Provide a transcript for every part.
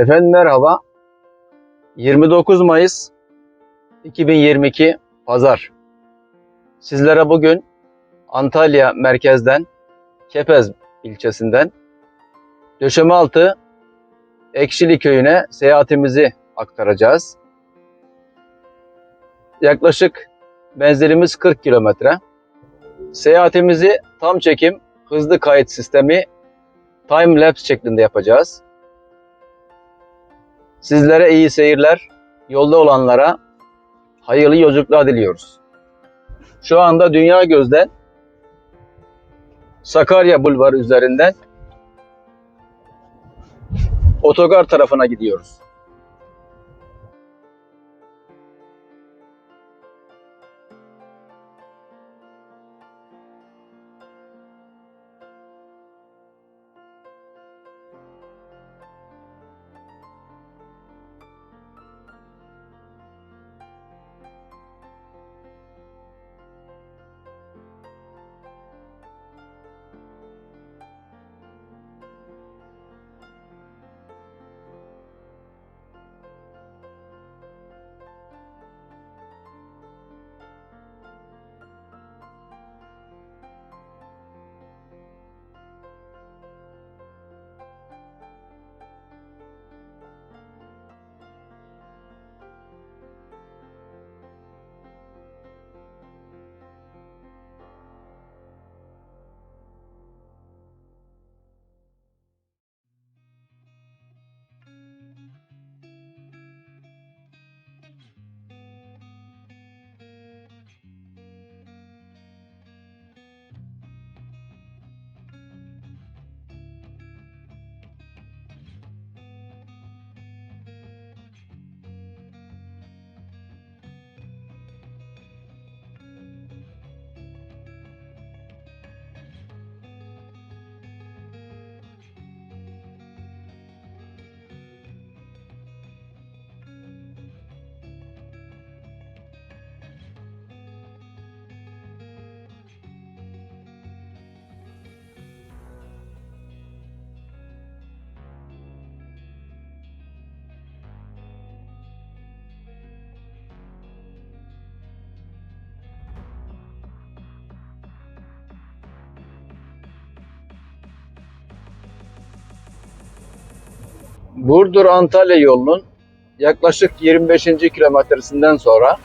Efendim merhaba. 29 Mayıs 2022 Pazar. Sizlere bugün Antalya merkezden Kepez ilçesinden Döşemealtı Ekşili köyüne seyahatimizi aktaracağız. Yaklaşık menzilimiz 40 kilometre. Seyahatimizi tam çekim hızlı kayıt sistemi time lapse şeklinde yapacağız. Sizlere iyi seyirler, yolda olanlara hayırlı yolculuklar diliyoruz. Şu anda Dünya Göz'den Sakarya Bulvarı üzerinden otogar tarafına gidiyoruz. Burdur Antalya yolunun yaklaşık 25. kilometresinden sonra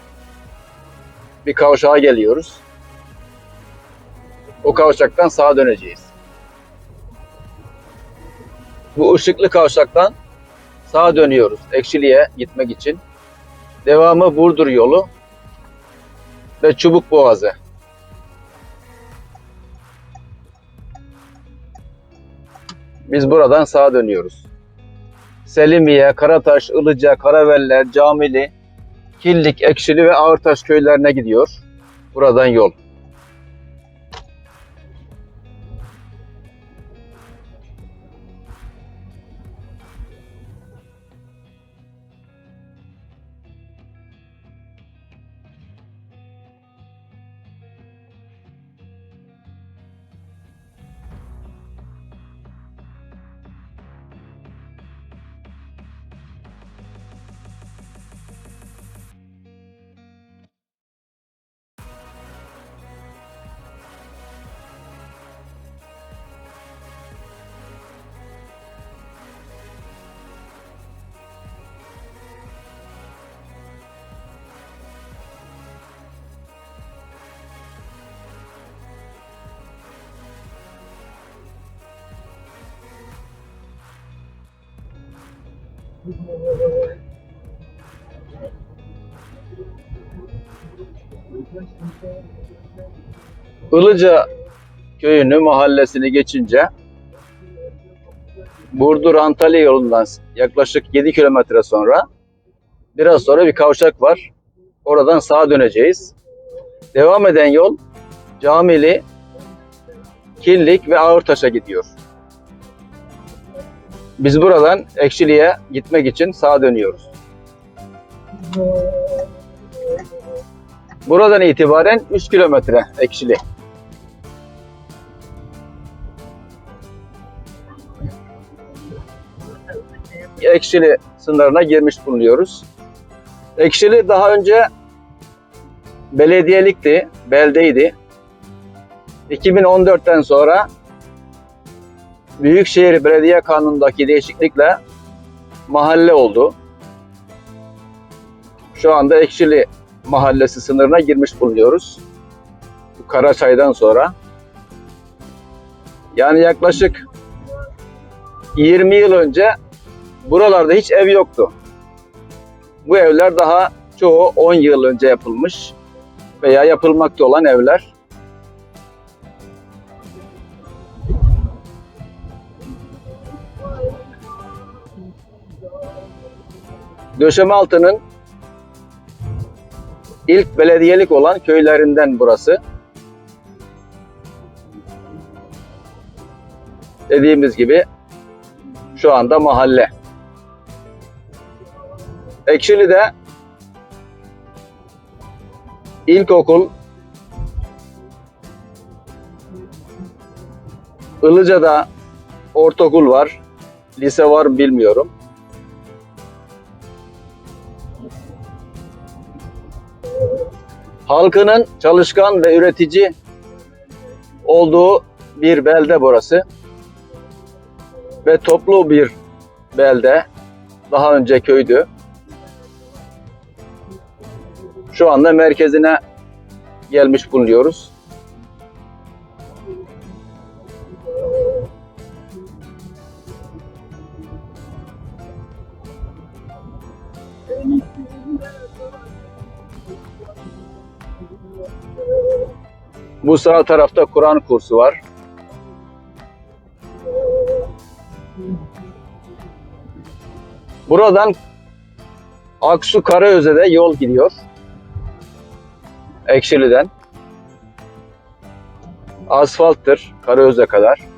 bir kavşağa geliyoruz. O kavşaktan sağa döneceğiz. Bu ışıklı kavşaktan sağa dönüyoruz Ekşili'ye gitmek için. Devamı Burdur yolu ve Çubuk Boğazı. Biz buradan sağa dönüyoruz. Selimiye, Karataş, Ilıca, Karaveller, Camili, Killik, Ekşili ve Ağırtaş köylerine gidiyor. Buradan yol. Ilıca köyünü, mahallesini geçince Burdur Antalya yolundan yaklaşık 7 kilometre sonra biraz sonra bir kavşak var. Oradan sağa döneceğiz. Devam eden yol Camili, Killik ve Ağırtaş'a gidiyor. Biz buradan Ekşili'ye gitmek için sağa dönüyoruz. Buradan itibaren 3 kilometre Ekşili. Ekşili sınırına girmiş bulunuyoruz. Ekşili daha önce belediyelikti, beldeydi. 2014'ten sonra Büyükşehir Belediye Kanunu'ndaki değişiklikle mahalle oldu. Şu anda Ekşili Mahallesi sınırına girmiş bulunuyoruz. Bu Karaçay'dan sonra. Yani yaklaşık 20 yıl önce buralarda hiç ev yoktu. Bu evler daha çoğu 10 yıl önce yapılmış veya yapılmakta olan evler. Döşemealtı'nın ilk belediyelik olan köylerinden burası. Dediğimiz gibi şu anda mahalle. Ekşili'de ilkokul, Ilıca'da ortaokul var, lise var bilmiyorum. Halkının çalışkan ve üretici olduğu bir belde burası. Ve toplu bir belde. Daha önce köydü. Şu anda merkezine gelmiş bulunuyoruz. Bu sağ tarafta Kur'an kursu var. Buradan Aksu Karaöze'de yol gidiyor. Ekşili'den. Asfalttır Karaöz'e kadar.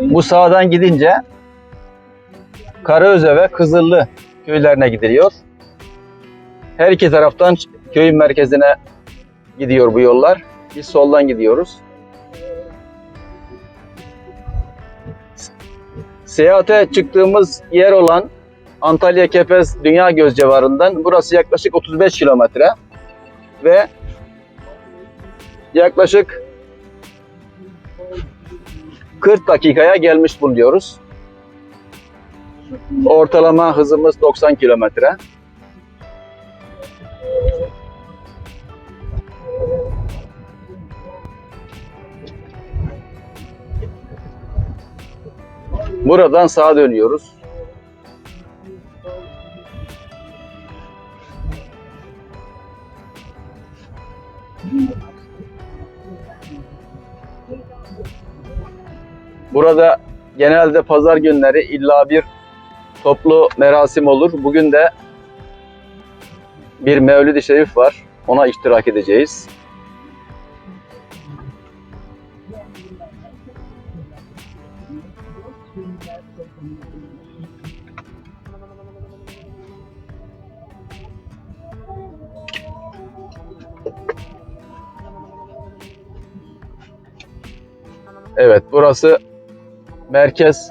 Bu sağdan gidince Karaöze ve Kızıllı köylerine gidiliyor. Her iki taraftan köyün merkezine gidiyor bu yollar. Biz soldan gidiyoruz. Seyahate çıktığımız yer olan Antalya Kepez Dünya Göz civarından burası yaklaşık 35 kilometre ve yaklaşık 40 dakikaya gelmiş bulunuyoruz. Ortalama hızımız 90 kilometre. Buradan sağa dönüyoruz. Burada genelde pazar günleri illa bir toplu merasim olur. Bugün de bir Mevlid-i Şerif var. Ona iştirak edeceğiz. Evet, burası merkez.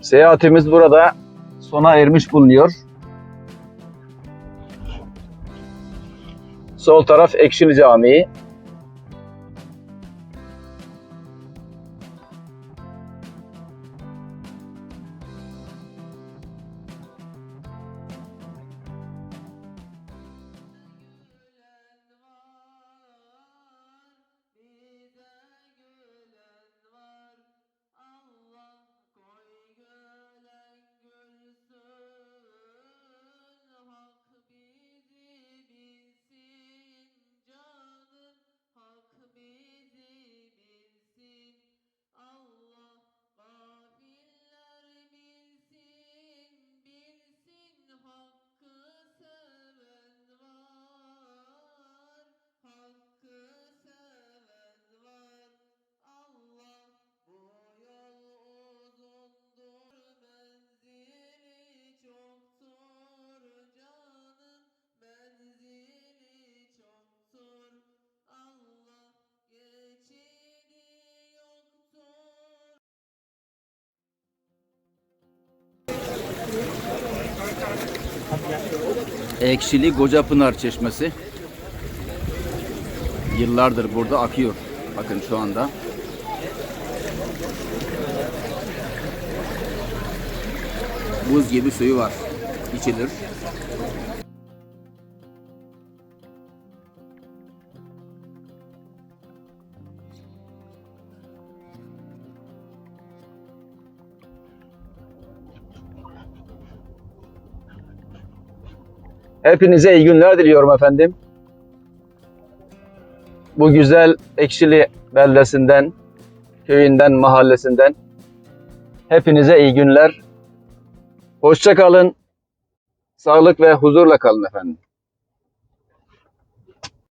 Seyahatimiz burada sona ermiş bulunuyor. Sol taraf Ekşili Camii. Ekşili Kocapınar Çeşmesi. Yıllardır burada akıyor. Bakın şu anda. Buz gibi suyu var. İçilir. Hepinize iyi günler diliyorum efendim. Bu güzel Ekşili beldesinden, köyünden, mahallesinden hepinize iyi günler. Hoşça kalın. Sağlık ve huzurla kalın efendim.